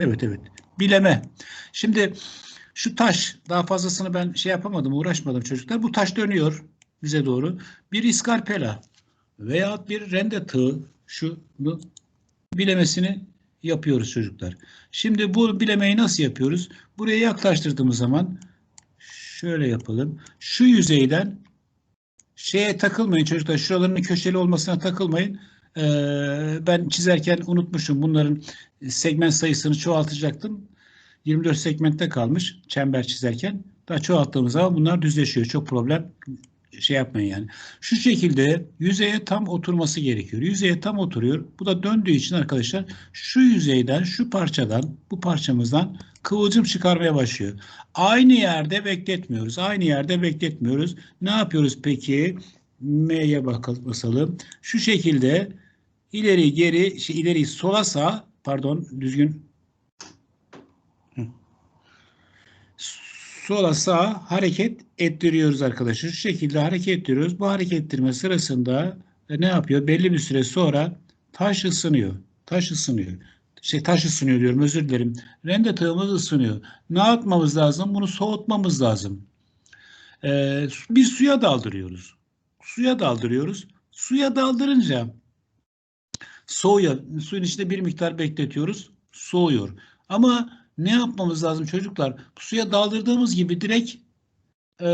Evet evet. Bileme. Şimdi şu taş daha fazlasını ben şey yapamadım, uğraşmadım çocuklar. Bu taş dönüyor bize doğru. Bir iskarpela veya bir rende tığı şu bu bilemesini yapıyoruz çocuklar. Şimdi bu bilemeyi nasıl yapıyoruz? Buraya yaklaştırdığımız zaman şöyle yapalım. Şu yüzeyden şeye takılmayın çocuklar. Şuralarının köşeli olmasına takılmayın. Ee, ben çizerken unutmuşum. Bunların segment sayısını çoğaltacaktım. 24 segmentte kalmış çember çizerken. Daha çoğalttığımız zaman bunlar düzleşiyor. Çok problem şey yapmayın yani. Şu şekilde yüzeye tam oturması gerekiyor. Yüzeye tam oturuyor. Bu da döndüğü için arkadaşlar şu yüzeyden, şu parçadan, bu parçamızdan kıvılcım çıkarmaya başlıyor. Aynı yerde bekletmiyoruz. Aynı yerde bekletmiyoruz. Ne yapıyoruz peki? M'ye bakalım. Şu şekilde ileri geri, şey, ileri sola sağ, pardon düzgün sola sağa hareket ettiriyoruz arkadaşlar. Şu şekilde hareket ettiriyoruz. Bu hareket ettirme sırasında ne yapıyor? Belli bir süre sonra taş ısınıyor. Taş ısınıyor. Şey taş ısınıyor diyorum özür dilerim. Rende tığımız ısınıyor. Ne yapmamız lazım? Bunu soğutmamız lazım. Ee, bir suya daldırıyoruz. Suya daldırıyoruz. Suya daldırınca soğuyor. Suyun içinde bir miktar bekletiyoruz. Soğuyor. Ama ne yapmamız lazım çocuklar? Suya daldırdığımız gibi direkt ee,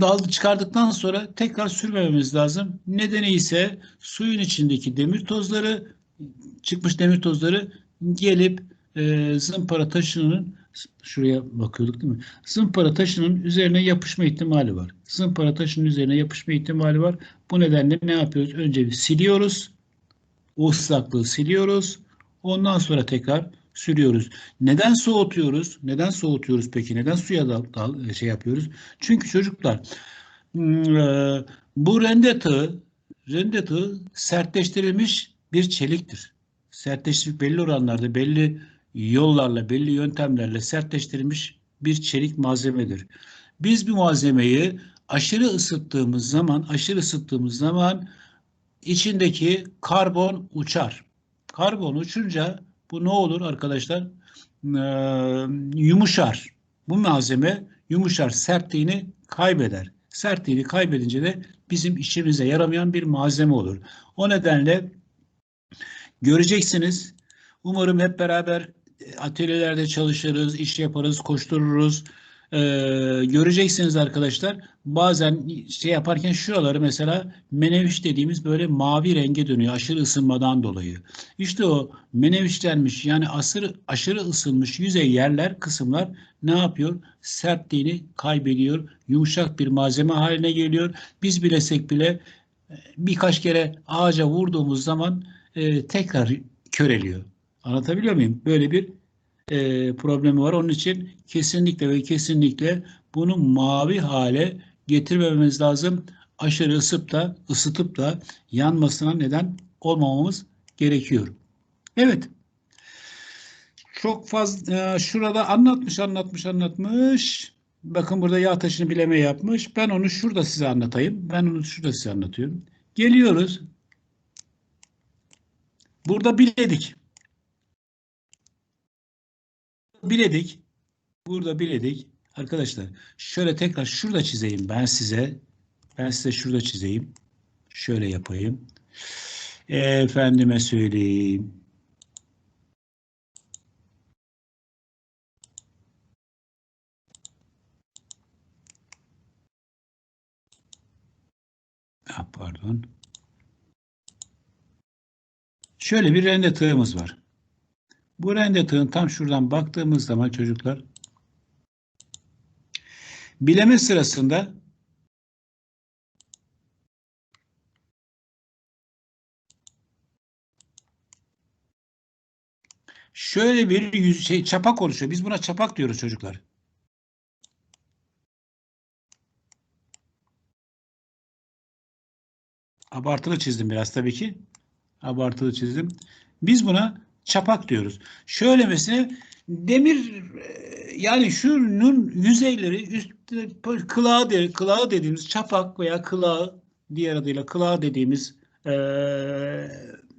dal çıkardıktan sonra tekrar sürmememiz lazım. Nedeni ise suyun içindeki demir tozları çıkmış demir tozları gelip e, zımpara taşının şuraya bakıyorduk değil mi? Zımpara taşının üzerine yapışma ihtimali var. Zımpara taşının üzerine yapışma ihtimali var. Bu nedenle ne yapıyoruz? Önce bir siliyoruz. O ıslaklığı siliyoruz. Ondan sonra tekrar sürüyoruz. Neden soğutuyoruz? Neden soğutuyoruz peki? Neden suya da, da şey yapıyoruz? Çünkü çocuklar hmm, e, bu rende tığı rende tığı sertleştirilmiş bir çeliktir. Sertleştirilmiş belli oranlarda, belli yollarla, belli yöntemlerle sertleştirilmiş bir çelik malzemedir. Biz bu malzemeyi aşırı ısıttığımız zaman, aşırı ısıttığımız zaman içindeki karbon uçar. Karbon uçunca bu ne olur arkadaşlar? Ee, yumuşar. Bu malzeme yumuşar, sertliğini kaybeder. Sertliğini kaybedince de bizim işimize yaramayan bir malzeme olur. O nedenle göreceksiniz. Umarım hep beraber atölyelerde çalışırız, iş yaparız, koştururuz. Ee, göreceksiniz arkadaşlar. Bazen şey yaparken şuraları mesela meneviş dediğimiz böyle mavi renge dönüyor aşırı ısınmadan dolayı. İşte o menevişlenmiş yani aşırı, aşırı ısınmış yüzey yerler, kısımlar ne yapıyor? Sertliğini kaybediyor. Yumuşak bir malzeme haline geliyor. Biz bilesek bile birkaç kere ağaca vurduğumuz zaman e, tekrar köreliyor. Anlatabiliyor muyum? Böyle bir e, problemi var. Onun için kesinlikle ve kesinlikle bunu mavi hale getirmememiz lazım. Aşırı ısıp da ısıtıp da yanmasına neden olmamamız gerekiyor. Evet. Çok fazla e, şurada anlatmış anlatmış anlatmış. Bakın burada yağ taşını bileme yapmış. Ben onu şurada size anlatayım. Ben onu şurada size anlatıyorum. Geliyoruz. Burada biledik. Biledik. Burada biledik. Arkadaşlar şöyle tekrar şurada çizeyim ben size. Ben size şurada çizeyim. Şöyle yapayım. Efendime söyleyeyim. Ah, pardon. Şöyle bir rende tığımız var. Bu rende tığın tam şuradan baktığımız zaman çocuklar bileme sırasında şöyle bir yüz, şey, çapak oluşuyor. Biz buna çapak diyoruz çocuklar. Abartılı çizdim biraz tabii ki. Abartılı çizdim. Biz buna çapak diyoruz. Şöyle mesela demir yani şunun yüzeyleri üstte kılağı, de, kılağı dediğimiz çapak veya kılağı diğer adıyla kılağı dediğimiz e,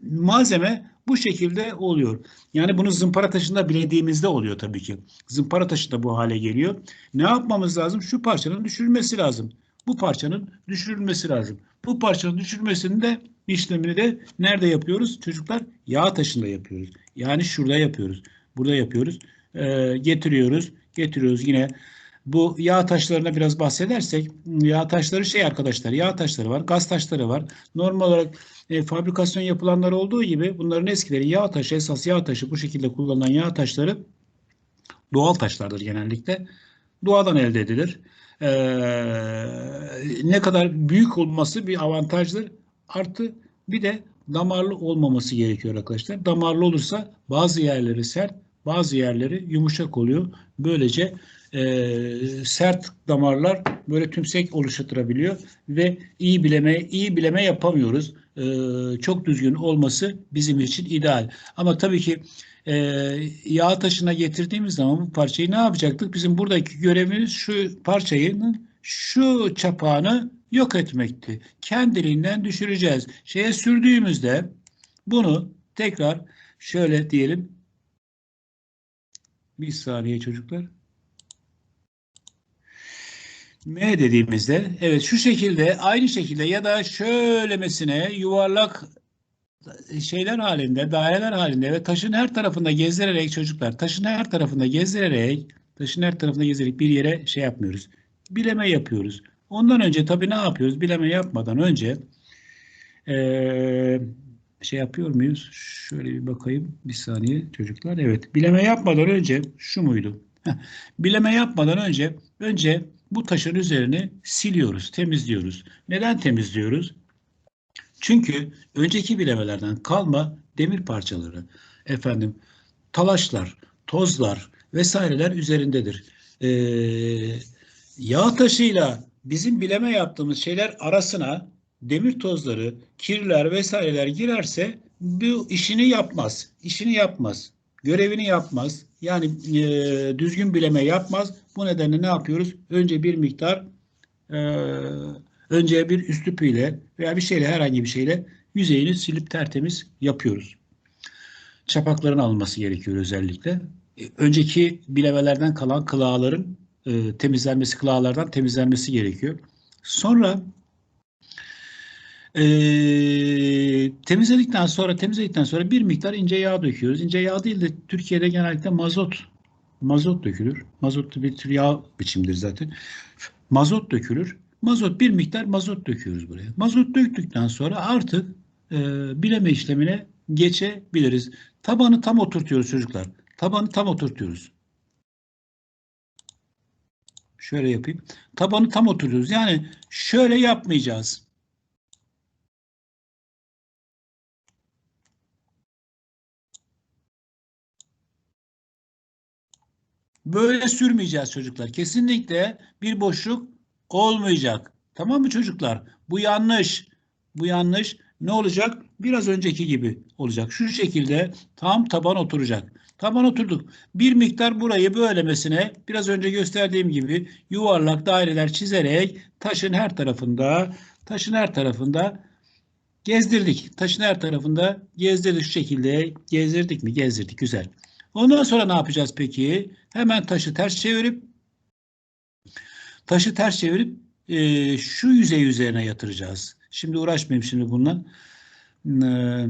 malzeme Bu şekilde oluyor. Yani bunu zımpara taşında bilediğimizde oluyor tabii ki. Zımpara taşı da bu hale geliyor. Ne yapmamız lazım? Şu parçanın düşürülmesi lazım. Bu parçanın düşürülmesi lazım. Bu parçanın düşürülmesini de işlemini de nerede yapıyoruz? Çocuklar yağ taşında yapıyoruz. Yani şurada yapıyoruz. Burada yapıyoruz. Ee, getiriyoruz. Getiriyoruz yine bu yağ taşlarına biraz bahsedersek yağ taşları şey arkadaşlar yağ taşları var, gaz taşları var. Normal olarak e, fabrikasyon yapılanlar olduğu gibi bunların eskileri yağ taşı esas yağ taşı bu şekilde kullanılan yağ taşları doğal taşlardır genellikle. Doğadan elde edilir. Ee, ne kadar büyük olması bir avantajdır. Artı bir de damarlı olmaması gerekiyor arkadaşlar. Damarlı olursa bazı yerleri sert, bazı yerleri yumuşak oluyor. Böylece e, sert damarlar böyle tümsek oluşturabiliyor ve iyi bileme iyi bileme yapamıyoruz. E, çok düzgün olması bizim için ideal. Ama tabii ki e, yağ taşına getirdiğimiz zaman bu parçayı ne yapacaktık? Bizim buradaki görevimiz şu parçayı şu çapağını yok etmekti. Kendiliğinden düşüreceğiz. Şeye sürdüğümüzde bunu tekrar şöyle diyelim. Bir saniye çocuklar. M dediğimizde evet şu şekilde aynı şekilde ya da şöylemesine yuvarlak şeyler halinde, daireler halinde ve taşın her tarafında gezdirerek çocuklar taşın her tarafında gezdirerek taşın her tarafında gezdirerek bir yere şey yapmıyoruz. Bileme yapıyoruz. Ondan önce tabii ne yapıyoruz? Bileme yapmadan önce ee, şey yapıyor muyuz? Şöyle bir bakayım. Bir saniye çocuklar. Evet. Bileme yapmadan önce şu muydu? Bileme yapmadan önce önce bu taşın üzerini siliyoruz, temizliyoruz. Neden temizliyoruz? Çünkü önceki bilemelerden kalma demir parçaları, efendim talaşlar, tozlar vesaireler üzerindedir. Ee, yağ taşıyla bizim bileme yaptığımız şeyler arasına demir tozları, kirler vesaireler girerse bu işini yapmaz. İşini yapmaz. Görevini yapmaz. Yani e, düzgün bileme yapmaz. Bu nedenle ne yapıyoruz? Önce bir miktar e, önce bir üstlüpüyle veya bir şeyle herhangi bir şeyle yüzeyini silip tertemiz yapıyoruz. Çapakların alınması gerekiyor özellikle. E, önceki bilemelerden kalan kılağların e, temizlenmesi, kılağlardan temizlenmesi gerekiyor. Sonra e, temizledikten sonra temizledikten sonra bir miktar ince yağ döküyoruz. İnce yağ değil de Türkiye'de genellikle mazot mazot dökülür. Mazot bir tür yağ biçimidir zaten. Mazot dökülür. Mazot bir miktar mazot döküyoruz buraya. Mazot döktükten sonra artık e, bileme işlemine geçebiliriz. Tabanı tam oturtuyoruz çocuklar. Tabanı tam oturtuyoruz. Şöyle yapayım. Tabanı tam oturuyoruz. Yani şöyle yapmayacağız. Böyle sürmeyeceğiz çocuklar. Kesinlikle bir boşluk olmayacak. Tamam mı çocuklar? Bu yanlış. Bu yanlış. Ne olacak? Biraz önceki gibi olacak. Şu şekilde tam taban oturacak. Taban oturduk. Bir miktar burayı böylemesine biraz önce gösterdiğim gibi yuvarlak daireler çizerek taşın her tarafında taşın her tarafında gezdirdik. Taşın her tarafında gezdirdik şu şekilde. Gezdirdik mi? Gezdirdik. Güzel. Ondan sonra ne yapacağız peki? Hemen taşı ters çevirip taşı ters çevirip e, şu yüzey üzerine yatıracağız. Şimdi uğraşmayayım şimdi bununla. Ee,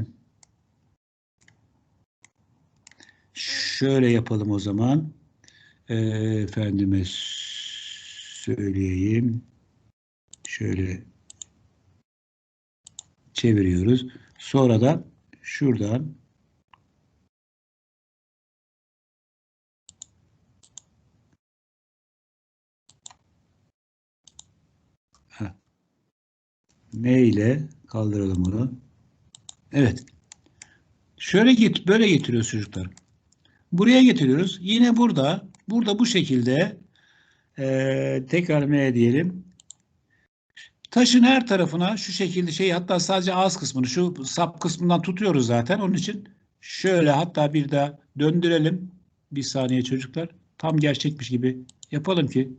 şöyle yapalım o zaman. Ee, efendime söyleyeyim. Şöyle çeviriyoruz. Sonra da şuradan M ile kaldıralım bunu. Evet. Şöyle git, böyle getiriyoruz çocuklar. Buraya getiriyoruz. Yine burada, burada bu şekilde e, tekrar M diyelim. Taşın her tarafına şu şekilde şey hatta sadece ağız kısmını şu sap kısmından tutuyoruz zaten. Onun için şöyle hatta bir daha döndürelim. Bir saniye çocuklar. Tam gerçekmiş gibi yapalım ki.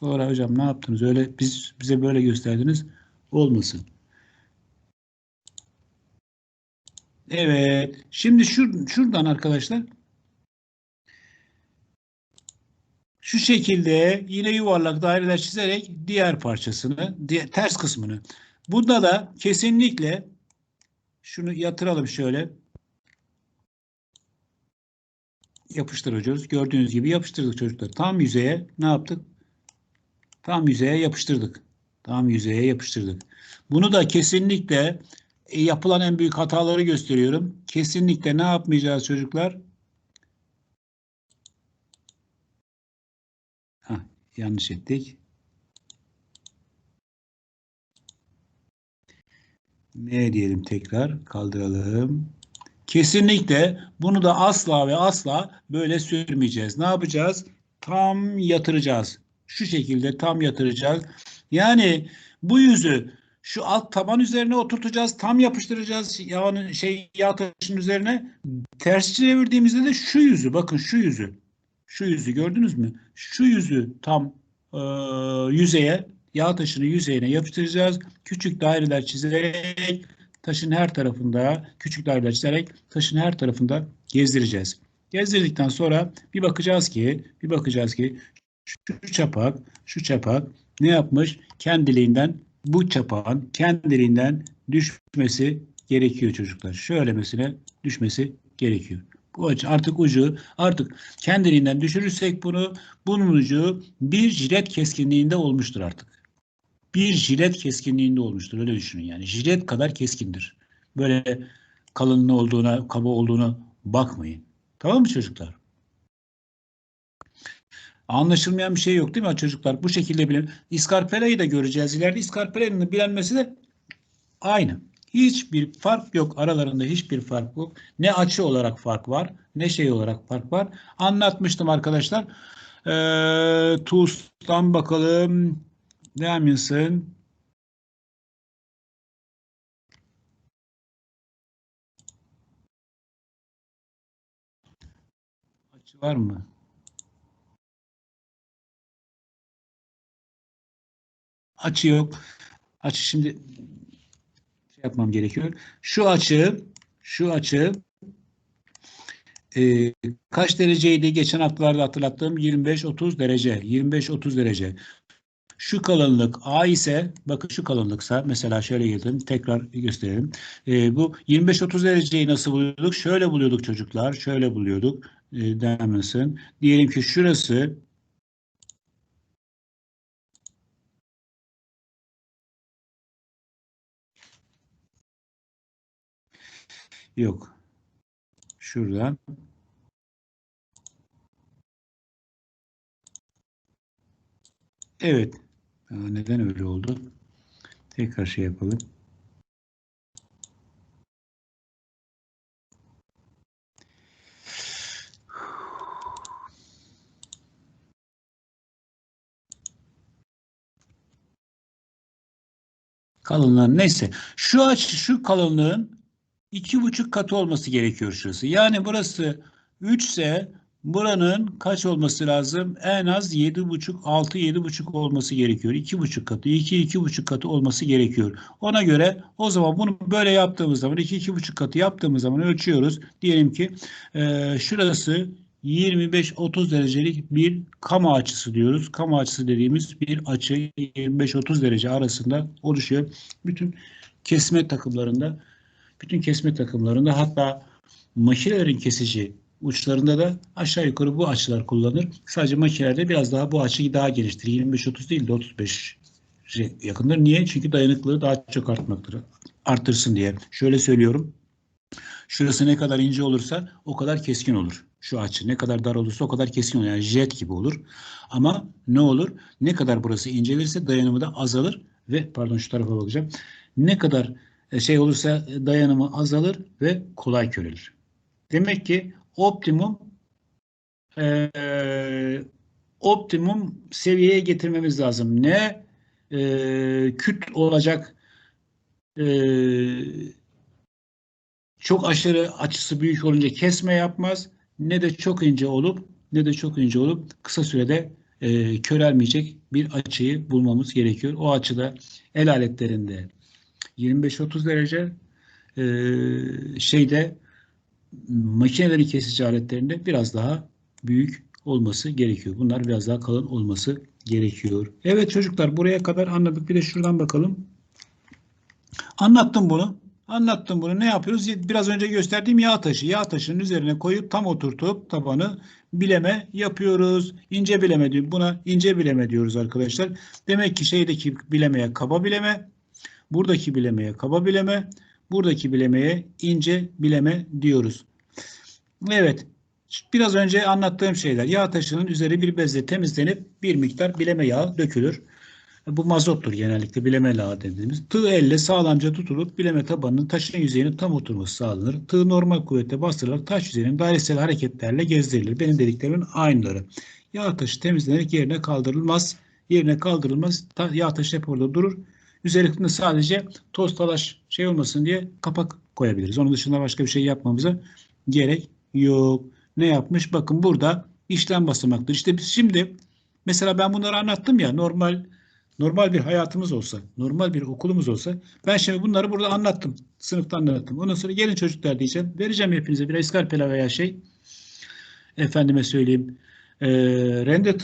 Doğru hocam ne yaptınız? Öyle biz bize böyle gösterdiniz olmasın. Evet. Şimdi şur şuradan arkadaşlar şu şekilde yine yuvarlak daireler çizerek diğer parçasını, diğer, ters kısmını. Bunda da kesinlikle şunu yatıralım şöyle. Yapıştıracağız. Gördüğünüz gibi yapıştırdık çocuklar. Tam yüzeye ne yaptık? Tam yüzeye yapıştırdık. Tam yüzeye yapıştırdık. Bunu da kesinlikle yapılan en büyük hataları gösteriyorum. Kesinlikle ne yapmayacağız çocuklar? Heh, yanlış ettik. Ne diyelim tekrar kaldıralım. Kesinlikle bunu da asla ve asla böyle sürmeyeceğiz. Ne yapacağız? Tam yatıracağız. Şu şekilde tam yatıracağız. Yani bu yüzü şu alt taban üzerine oturtacağız. Tam yapıştıracağız yağın şey yağ taşının üzerine. Ters çevirdiğimizde de şu yüzü bakın şu yüzü. Şu yüzü gördünüz mü? Şu yüzü tam e, yüzeye yağ taşını yüzeyine yapıştıracağız. Küçük daireler çizerek taşın her tarafında küçük daireler çizerek taşın her tarafında gezdireceğiz. Gezdirdikten sonra bir bakacağız ki bir bakacağız ki şu çapak şu çapak ne yapmış? Kendiliğinden bu çapağın kendiliğinden düşmesi gerekiyor çocuklar. Şöyle mesela düşmesi gerekiyor. Bu açı artık ucu artık kendiliğinden düşürürsek bunu bunun ucu bir jilet keskinliğinde olmuştur artık. Bir jilet keskinliğinde olmuştur. Öyle düşünün yani. Jilet kadar keskindir. Böyle kalınlığı olduğuna, kaba olduğuna bakmayın. Tamam mı çocuklar? Anlaşılmayan bir şey yok değil mi çocuklar? Bu şekilde bilin. İskarpelayı da göreceğiz ileride. İskarpelayın bilinmesi de aynı. Hiçbir fark yok. Aralarında hiçbir fark yok. Ne açı olarak fark var, ne şey olarak fark var. Anlatmıştım arkadaşlar. Ee, TUS'tan bakalım. Dimension açı var mı? Açı yok. Açı şimdi şey yapmam gerekiyor. Şu açı şu açı e, kaç dereceydi? Geçen haftalarda hatırlattığım 25-30 derece. 25-30 derece. Şu kalınlık A ise bakın şu kalınlıksa mesela şöyle geldim tekrar gösterelim. E, bu 25-30 dereceyi nasıl buluyorduk? Şöyle buluyorduk çocuklar. Şöyle buluyorduk. E, demesin. Diyelim ki şurası yok. Şuradan Evet. Neden öyle oldu? Tekrar şey yapalım. Kalınlığın neyse. Şu açı şu kalınlığın iki buçuk katı olması gerekiyor şurası. Yani burası 3 ise Buranın kaç olması lazım? En az 7,5, 6, 7,5 olması gerekiyor. 2,5 katı, 2, 2,5 katı olması gerekiyor. Ona göre o zaman bunu böyle yaptığımız zaman 2, 2,5 katı yaptığımız zaman ölçüyoruz. Diyelim ki e, şurası 25-30 derecelik bir kama açısı diyoruz. Kama açısı dediğimiz bir açı 25-30 derece arasında oluşuyor. Bütün kesme takımlarında bütün kesme takımlarında hatta makinelerin kesici uçlarında da aşağı yukarı bu açılar kullanır. Sadece makinelerde biraz daha bu açı daha geniştir. 25-30 değil de 35 yakındır. Niye? Çünkü dayanıklılığı daha çok artmaktır. Artırsın diye. Şöyle söylüyorum. Şurası ne kadar ince olursa o kadar keskin olur. Şu açı ne kadar dar olursa o kadar keskin olur. Yani jet gibi olur. Ama ne olur? Ne kadar burası incelirse dayanımı da azalır ve pardon şu tarafa bakacağım. Ne kadar şey olursa dayanımı azalır ve kolay körülür. Demek ki optimum e, optimum seviyeye getirmemiz lazım. Ne e, küt olacak e, çok aşırı açısı büyük olunca kesme yapmaz. Ne de çok ince olup ne de çok ince olup kısa sürede e, körelmeyecek bir açıyı bulmamız gerekiyor. O açıda el aletlerinde 25-30 derece e, şeyde makinelerin kesici aletlerinde biraz daha büyük olması gerekiyor. Bunlar biraz daha kalın olması gerekiyor. Evet çocuklar buraya kadar anladık. Bir de şuradan bakalım. Anlattım bunu. Anlattım bunu. Ne yapıyoruz? Biraz önce gösterdiğim yağ taşı. Yağ taşının üzerine koyup tam oturtup tabanı bileme yapıyoruz. İnce bileme diyor. Buna ince bileme diyoruz arkadaşlar. Demek ki şeydeki bilemeye kaba bileme, buradaki bilemeye kaba bileme, buradaki bilemeye ince bileme diyoruz. Evet. Biraz önce anlattığım şeyler. Yağ taşının üzeri bir bezle temizlenip bir miktar bileme yağı dökülür. Bu mazottur genellikle bileme yağı dediğimiz. Tığ elle sağlamca tutulup bileme tabanının taşın yüzeyine tam oturması sağlanır. Tığ normal kuvvetle bastırılarak taş yüzeyinin dairesel hareketlerle gezdirilir. Benim dediklerimin aynıları. Yağ taşı temizlenerek yerine kaldırılmaz. Yerine kaldırılmaz. Ta, yağ taşı hep orada durur. Üzerinde sadece toz talaş şey olmasın diye kapak koyabiliriz. Onun dışında başka bir şey yapmamıza gerek yok. Ne yapmış? Bakın burada işlem basamaktır. İşte biz şimdi mesela ben bunları anlattım ya normal normal bir hayatımız olsa, normal bir okulumuz olsa ben şimdi bunları burada anlattım. Sınıfta anlattım. Ondan sonra gelin çocuklar diyeceğim. Vereceğim hepinize bir iskarpela veya şey. Efendime söyleyeyim. E, rende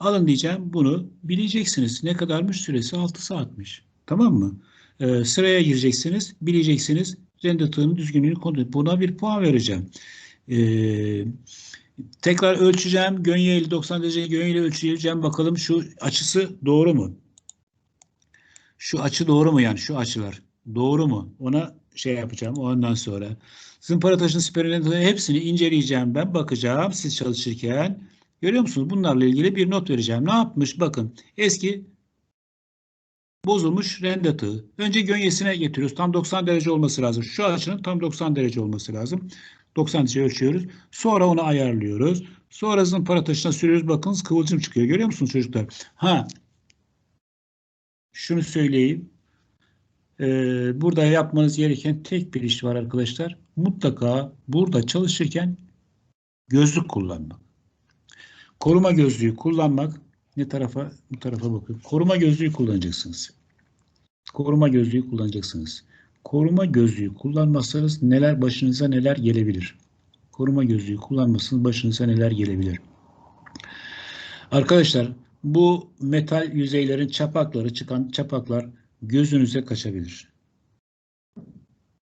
alın diyeceğim. Bunu bileceksiniz. Ne kadarmış süresi? 6 saatmiş. Tamam mı? E, sıraya gireceksiniz. Bileceksiniz. Rende tığının düzgünlüğünü kontrol Buna bir puan vereceğim. Ee, tekrar ölçeceğim. Gönye ile 90 derece gönye ile ölçeceğim. Bakalım şu açısı doğru mu? Şu açı doğru mu yani şu açılar? Doğru mu? Ona şey yapacağım ondan sonra. Zımpara taşın siperinin hepsini inceleyeceğim ben. Bakacağım siz çalışırken. Görüyor musunuz? Bunlarla ilgili bir not vereceğim. Ne yapmış? Bakın eski bozulmuş rende tığı. Önce gönyesine getiriyoruz. Tam 90 derece olması lazım. Şu açının tam 90 derece olması lazım. 90 derece ölçüyoruz. Sonra onu ayarlıyoruz. Sonra zımpara taşına sürüyoruz. Bakınız kıvılcım çıkıyor. Görüyor musunuz çocuklar? Ha. Şunu söyleyeyim. Ee, burada yapmanız gereken tek bir iş var arkadaşlar. Mutlaka burada çalışırken gözlük kullanmak. Koruma gözlüğü kullanmak. Ne tarafa? Bu tarafa bakın. Koruma gözlüğü kullanacaksınız. Koruma gözlüğü kullanacaksınız koruma gözlüğü kullanmazsanız neler başınıza neler gelebilir? Koruma gözlüğü kullanmazsanız başınıza neler gelebilir? Arkadaşlar bu metal yüzeylerin çapakları çıkan çapaklar gözünüze kaçabilir.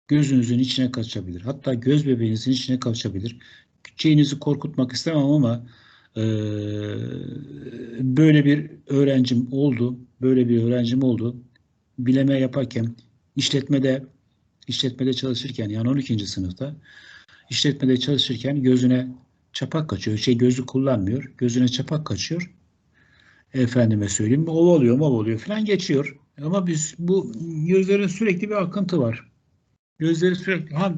Gözünüzün içine kaçabilir. Hatta göz bebeğinizin içine kaçabilir. Küçüğünüzü korkutmak istemem ama e, böyle bir öğrencim oldu. Böyle bir öğrencim oldu. Bileme yaparken işletmede işletmede çalışırken yani 12. sınıfta işletmede çalışırken gözüne çapak kaçıyor. Şey gözü kullanmıyor. Gözüne çapak kaçıyor. Efendime söyleyeyim. Ov oluyor, mov oluyor falan geçiyor. Ama biz bu gözlerin sürekli bir akıntı var. Gözleri sürekli ha,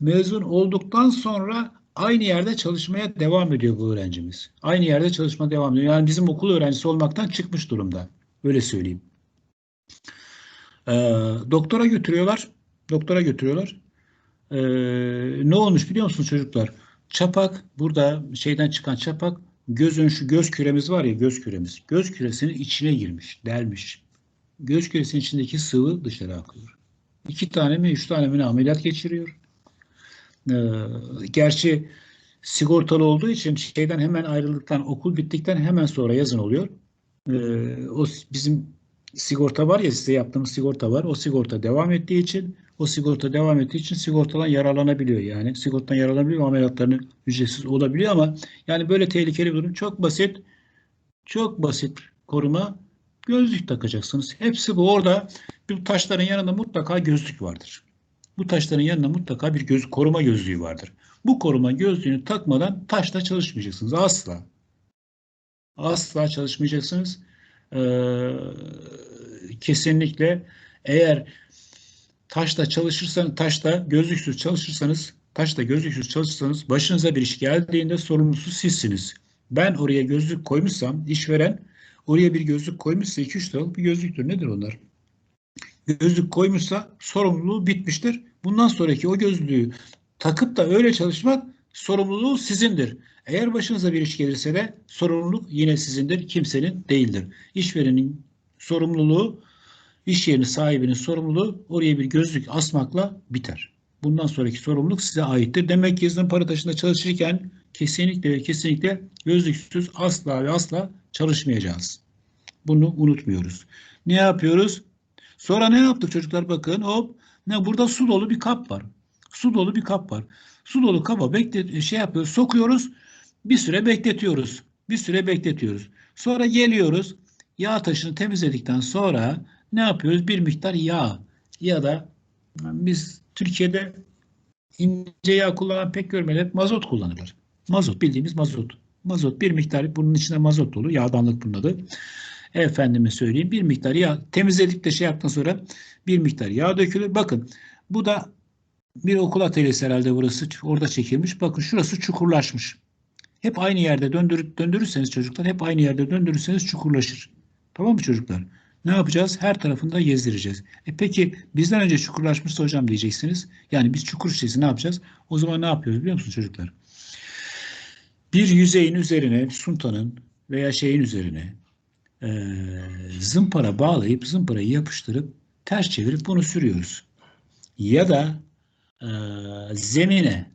mezun olduktan sonra aynı yerde çalışmaya devam ediyor bu öğrencimiz. Aynı yerde çalışma devam ediyor. Yani bizim okul öğrencisi olmaktan çıkmış durumda. Öyle söyleyeyim. E, doktora götürüyorlar. Doktora götürüyorlar. E, ne olmuş biliyor musunuz çocuklar? Çapak burada şeyden çıkan çapak gözün şu göz küremiz var ya göz küremiz. Göz küresinin içine girmiş, delmiş. Göz küresinin içindeki sıvı dışarı akıyor. İki tane mi, üç tane mi ameliyat geçiriyor. Ee, gerçi sigortalı olduğu için şeyden hemen ayrıldıktan, okul bittikten hemen sonra yazın oluyor. Ee, o bizim sigorta var ya size yaptığımız sigorta var. O sigorta devam ettiği için o sigorta devam ettiği için sigortadan yararlanabiliyor yani. Sigortadan yararlanabiliyor ameliyatlarını ücretsiz olabiliyor ama yani böyle tehlikeli bir durum çok basit. Çok basit koruma gözlük takacaksınız. Hepsi bu. Orada bu taşların yanında mutlaka gözlük vardır. Bu taşların yanında mutlaka bir göz koruma gözlüğü vardır. Bu koruma gözlüğünü takmadan taşla çalışmayacaksınız. Asla. Asla çalışmayacaksınız e, kesinlikle eğer taşla çalışırsanız, taşla gözlüksüz çalışırsanız, taşla gözlüksüz çalışırsanız başınıza bir iş geldiğinde sorumlusu sizsiniz. Ben oraya gözlük koymuşsam, işveren oraya bir gözlük koymuşsa 2-3 liralık bir gözlüktür. Nedir onlar? Gözlük koymuşsa sorumluluğu bitmiştir. Bundan sonraki o gözlüğü takıp da öyle çalışmak sorumluluğu sizindir. Eğer başınıza bir iş gelirse de sorumluluk yine sizindir, kimsenin değildir. İşverenin sorumluluğu iş yerinin sahibinin sorumluluğu oraya bir gözlük asmakla biter. Bundan sonraki sorumluluk size aittir. Demek ki zımpara taşında çalışırken kesinlikle ve kesinlikle gözlüksüz asla ve asla çalışmayacağız. Bunu unutmuyoruz. Ne yapıyoruz? Sonra ne yaptık çocuklar bakın hop ne burada su dolu bir kap var. Su dolu bir kap var. Su dolu kaba beklet şey yapıyoruz, sokuyoruz. Bir süre bekletiyoruz. Bir süre bekletiyoruz. Sonra geliyoruz. Yağ taşını temizledikten sonra ne yapıyoruz? Bir miktar yağ ya da biz Türkiye'de ince yağ kullanan pek görmedim. Hep mazot kullanırlar. Mazot bildiğimiz mazot. Mazot bir miktar bunun içinde mazot dolu. Yağdanlık bunun adı. Efendime söyleyeyim bir miktar yağ temizledik de şey yaptıktan sonra bir miktar yağ dökülür. Bakın bu da bir okul atölyesi herhalde burası. Orada çekilmiş. Bakın şurası çukurlaşmış. Hep aynı yerde döndür, döndürürseniz çocuklar hep aynı yerde döndürürseniz çukurlaşır. Tamam mı çocuklar? Ne yapacağız? Her tarafında gezdireceğiz. E peki bizden önce çukurlaşmışsa hocam diyeceksiniz. Yani biz çukur işçisi ne yapacağız? O zaman ne yapıyoruz biliyor musunuz çocuklar? Bir yüzeyin üzerine suntanın veya şeyin üzerine e, zımpara bağlayıp zımparayı yapıştırıp ters çevirip bunu sürüyoruz. Ya da e, zemine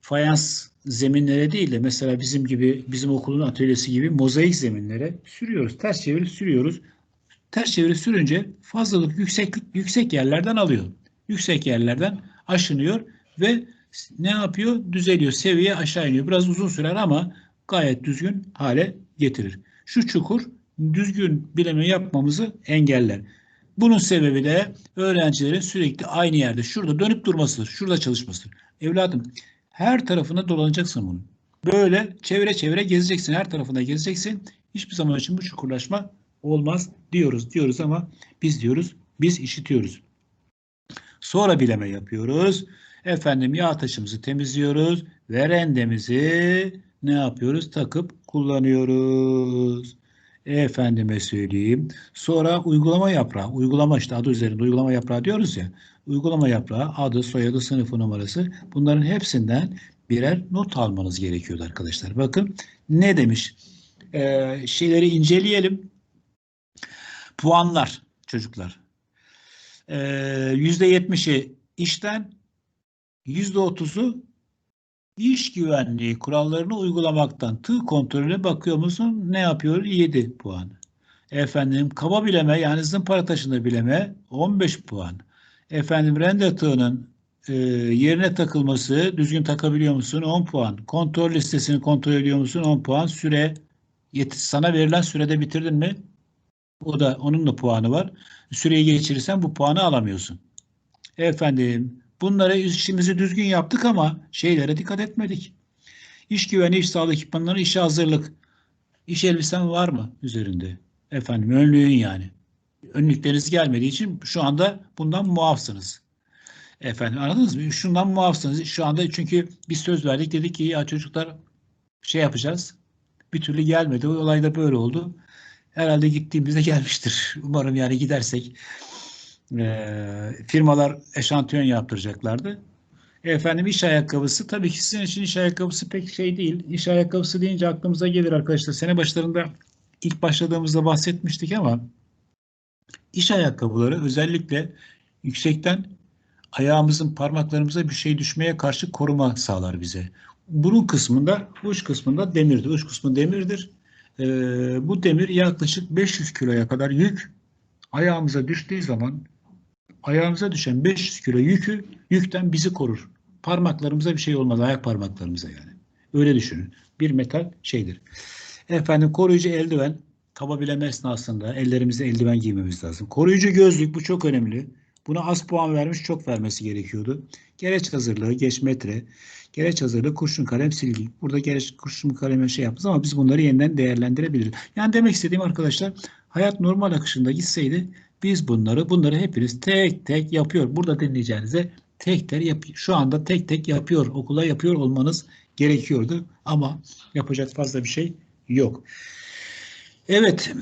fayans zeminlere değil de mesela bizim gibi bizim okulun atölyesi gibi mozaik zeminlere sürüyoruz. Ters çevirip sürüyoruz. Ters çevirip sürünce fazlalık yükseklik yüksek yerlerden alıyor. Yüksek yerlerden aşınıyor ve ne yapıyor? Düzeliyor. Seviye aşağı iniyor. Biraz uzun sürer ama gayet düzgün hale getirir. Şu çukur düzgün bileme yapmamızı engeller. Bunun sebebi de öğrencilerin sürekli aynı yerde şurada dönüp durmasıdır. Şurada çalışmasıdır. Evladım her tarafına dolanacaksın bunun. Böyle çevre çevre gezeceksin. Her tarafına gezeceksin. Hiçbir zaman için bu çukurlaşma olmaz diyoruz. Diyoruz ama biz diyoruz. Biz işitiyoruz. Sonra bileme yapıyoruz. Efendim yağ taşımızı temizliyoruz ve rendemizi ne yapıyoruz? Takıp kullanıyoruz. Efendime söyleyeyim. Sonra uygulama yaprağı. Uygulama işte adı üzerinde uygulama yaprağı diyoruz ya. Uygulama yaprağı adı, soyadı, sınıfı numarası. Bunların hepsinden birer not almanız gerekiyordu arkadaşlar. Bakın ne demiş? Ee, şeyleri inceleyelim. Puanlar çocuklar. Ee, %70'i işten, %30'u İş güvenliği kurallarını uygulamaktan tığ kontrolüne bakıyor musun? Ne yapıyor? 7 puan. Efendim kaba bileme yani zımpara taşında bileme 15 puan. Efendim rende tığının e, yerine takılması düzgün takabiliyor musun? 10 puan. Kontrol listesini kontrol ediyor musun? 10 puan. Süre yet sana verilen sürede bitirdin mi? O da onun da puanı var. Süreyi geçirirsen bu puanı alamıyorsun. Efendim Bunları işimizi düzgün yaptık ama şeylere dikkat etmedik. İş güveni, iş sağlığı ekipmanları, işe hazırlık. İş elbisen var mı üzerinde? Efendim önlüğün yani. Önlükleriniz gelmediği için şu anda bundan muafsınız. Efendim anladınız mı? Şundan muafsınız. Şu anda çünkü biz söz verdik dedik ki ya çocuklar şey yapacağız. Bir türlü gelmedi. O olay da böyle oldu. Herhalde gittiğimizde gelmiştir. Umarım yani gidersek e, firmalar eşantiyon yaptıracaklardı. Efendim iş ayakkabısı tabii ki sizin için iş ayakkabısı pek şey değil. İş ayakkabısı deyince aklımıza gelir arkadaşlar. Sene başlarında ilk başladığımızda bahsetmiştik ama iş ayakkabıları özellikle yüksekten ayağımızın parmaklarımıza bir şey düşmeye karşı koruma sağlar bize. Bunun kısmında, uç kısmında demirdir. Uç kısmı demirdir. Ee, bu demir yaklaşık 500 kiloya kadar yük ayağımıza düştüğü zaman ayağımıza düşen 500 kilo yükü yükten bizi korur. Parmaklarımıza bir şey olmaz. Ayak parmaklarımıza yani. Öyle düşünün. Bir metal şeydir. Efendim koruyucu eldiven kaba bileme esnasında ellerimize eldiven giymemiz lazım. Koruyucu gözlük bu çok önemli. Buna az puan vermiş çok vermesi gerekiyordu. Gereç hazırlığı, geç metre, gereç hazırlığı, kurşun kalem, silgi. Burada gereç kurşun kaleme şey yaptınız ama biz bunları yeniden değerlendirebiliriz. Yani demek istediğim arkadaşlar hayat normal akışında gitseydi biz bunları bunları hepiniz tek tek yapıyor. Burada dinleyeceğinize tek tek yap şu anda tek tek yapıyor. Okula yapıyor olmanız gerekiyordu ama yapacak fazla bir şey yok. Evet.